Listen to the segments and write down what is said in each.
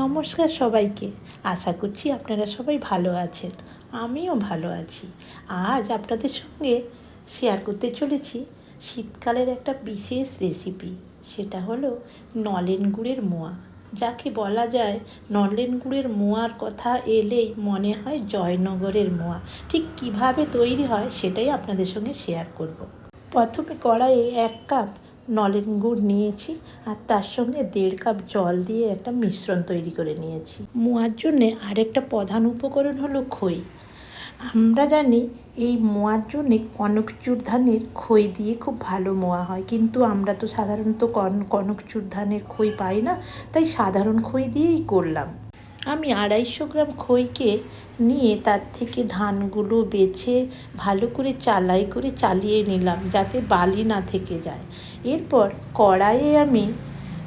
নমস্কার সবাইকে। আশা করছি আপনারা সবাই ভালো আছেন। আমিও ভালো আছি। আজ আপনাদের সঙ্গে শেয়ার করতে চলেছি শীতকালের একটা বিশেষ রেসিপি সেটা হলো নলেন গুড়ের মোয়া। যাকে বলা যায় নলেন গুড়ের মোয়ার কথা এলেই মনে হয় জয়নগরের মোয়া। ঠিক কীভাবে তৈরি হয় সেটাই আপনাদের সঙ্গে শেয়ার করব। প্রথমে কড়াইয়ে এক কাপ নলেন গুড় নিয়েছি আর তার সঙ্গে দেড় কাপ জল দিয়ে একটা মিশ্রণ তৈরি করে নিয়েছি। মোয়ার জন্যে আরেকটা প্রধান উপকরণ হলো খই। আমরা জানি এই মোয়ার জন্যে কনকচুর ধানের খই দিয়ে খুব ভালো মোয়া হয়। কিন্তু আমরা তো সাধারণত কন কনকচুর ধানের খই পাই না, তাই সাধারণ খই দিয়েই করলাম। আমি আড়াইশো গ্রাম খইকে নিয়ে তার থেকে ধানগুলো বেছে ভালো করে চালাই করে চালিয়ে নিলাম যাতে বালি না থেকে যায়। এরপর কড়াইয়ে আমি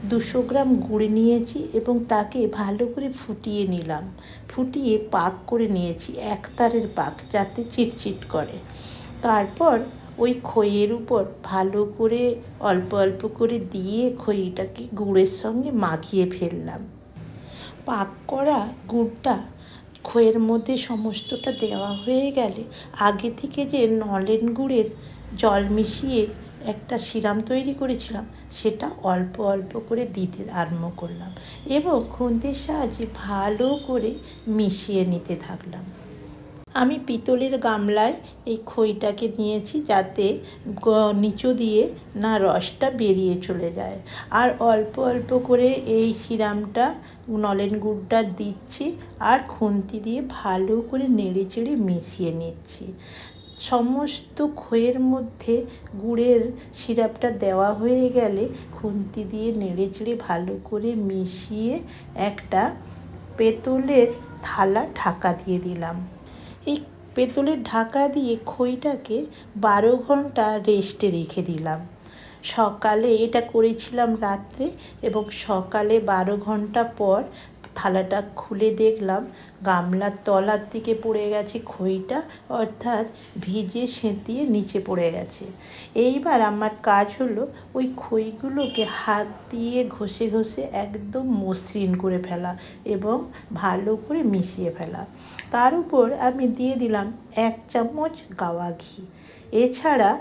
দুশো গ্রাম গুড় নিয়েছি এবং তাকে ভালো করে ফুটিয়ে নিলাম। ফুটিয়ে পাক করে নিয়েছি একতারের পাক যাতে চিটচিট করে। তারপর ওই খইয়ের উপর ভালো করে অল্প অল্প করে দিয়ে খইটাকে গুড়ের সঙ্গে মাখিয়ে ফেললাম। পাক করা গুড়টা খোয়ের মধ্যে সমস্তটা দেওয়া হয়ে গেলে আগে থেকে যে নলেন গুড়ের জল মিশিয়ে একটা সিরাম তৈরি করেছিলাম, সেটা অল্প অল্প করে দিতে আরম্ভ করলাম এবং খুন্তির সাহায্যে ভালো করে মিশিয়ে নিতে থাকলাম। আমি পিতলের গামলায় এই খইটাকে নিয়েছি যাতে নিচু দিয়ে না রসটা বেরিয়ে চলে যায়। আর অল্প অল্প করে এই সিরামটা, নলেন গুড়টা দিচ্ছি আর খুন্তি দিয়ে ভালো করে নেড়ে চেড়ে মিশিয়ে নিচ্ছি। সমস্ত খইয়ের মধ্যে গুড়ের সিরাপটা দেওয়া হয়ে গেলে খুন্তি দিয়ে নেড়ে চেড়ে ভালো করে মিশিয়ে একটা পেতলের থালা ঢাকা দিয়ে দিলাম। এই পেতলের ঢাকা দিয়ে খইটাকে বারো ঘণ্টা রেস্টে রেখে দিলাম। সকালে এটা করেছিলাম রাত্রে এবং সকালে বারো ঘণ্টা পর থালাটা খুলে দেখলাম। গামলার তলার দিকে পড়ে গেছে খইটা, অর্থাৎ ভিজে সেঁতিয়ে নিচে পড়ে গেছে। এইবার আমার কাজ হলো ওই খইগুলোকে হাত দিয়ে ঘষে ঘষে একদম মসৃণ করে ফেলা এবং ভালো করে মিশিয়ে ফেলা। তার উপর আমি দিয়ে দিলাম এক চামচ গাওয়া ঘি। এছাড়া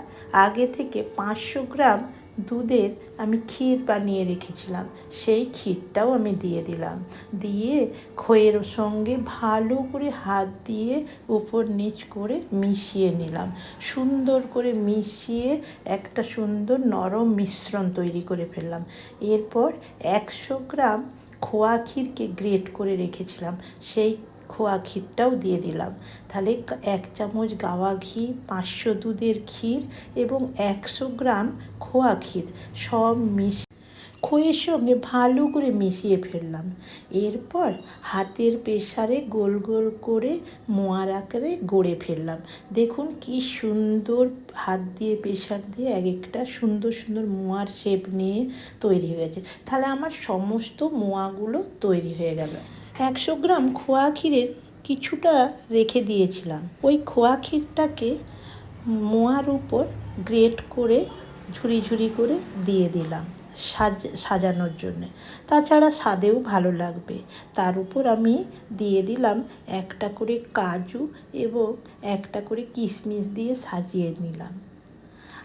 আগে থেকে পাঁচশো গ্রাম দুধের আমি ক্ষীর বানিয়ে রেখেছিলাম। সেই ক্ষীরটাও আমি দিয়ে দিলাম। দিয়ে খইয়ের সঙ্গে ভালো করে হাত দিয়ে উপর নিচ করে মিশিয়ে নিলাম। সুন্দর করে মিশিয়ে একটা সুন্দর নরম মিশ্রণ তৈরি করে ফেললাম। এরপর একশো গ্রাম খোয়া ক্ষীরকে গ্রেট করে রেখেছিলাম। সেই খোয়া ক্ষীরটাও দিয়ে দিলাম। তাহলে এক চামচ গাওয়া ঘি, পাঁচশো দুধের ক্ষীর এবং একশো গ্রাম খোয়া ক্ষীর। সব মিশ খইয়ের সঙ্গে ভালো করে মিশিয়ে ফেললাম। এরপর হাতের প্রেসারে গোল গোল করে মোয়ার আকারে গড়ে ফেললাম। দেখুন কি সুন্দর হাত দিয়ে, প্রেসার দিয়ে এক একটা সুন্দর সুন্দর মোয়ার শেপ নিয়ে তৈরি হয়ে গেছে তাহলে আমার সমস্ত মোয়াগুলো তৈরি হয়ে গেল। একশো গ্রাম খোয়া ক্ষীরের কিছুটা রেখে দিয়েছিলাম। ওই খোয়া ক্ষীরটাকে মোয়ার উপর গ্রেট করে ঝুড়ি ঝুড়ি করে দিয়ে দিলাম সাজ, সাজানোর জন্যে। তাছাড়া স্বাদেও ভালো লাগবে। তার উপর আমি দিয়ে দিলাম একটা করে কাজু এবং একটা করে কিশমিশ দিয়ে সাজিয়ে নিলাম।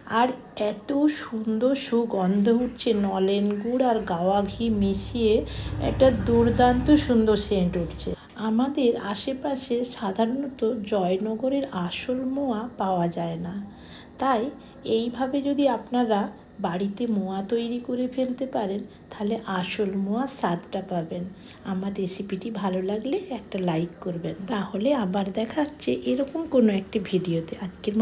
আর এত সুন্দর সুগন্ধ উঠছে নলেন গুড় আর গাওয়া ঘি মিশিয়ে একটা দুর্দান্ত সুন্দর সেন্ট উঠছে। আমাদের আশেপাশে সাধারণত জয়নগরের আসল মোয়া পাওয়া যায় না। তাই এইভাবে যদি আপনারা বাড়িতে মোয়া তৈরি করে ফেলতে পারেন, তাহলে আসল মোয়া স্বাদটা পাবেন। আমার রেসিপিটি ভালো লাগলে একটা লাইক করবেন। তাহলে আবার দেখা হচ্ছে এরকম কোনো একটি ভিডিওতে। আজকের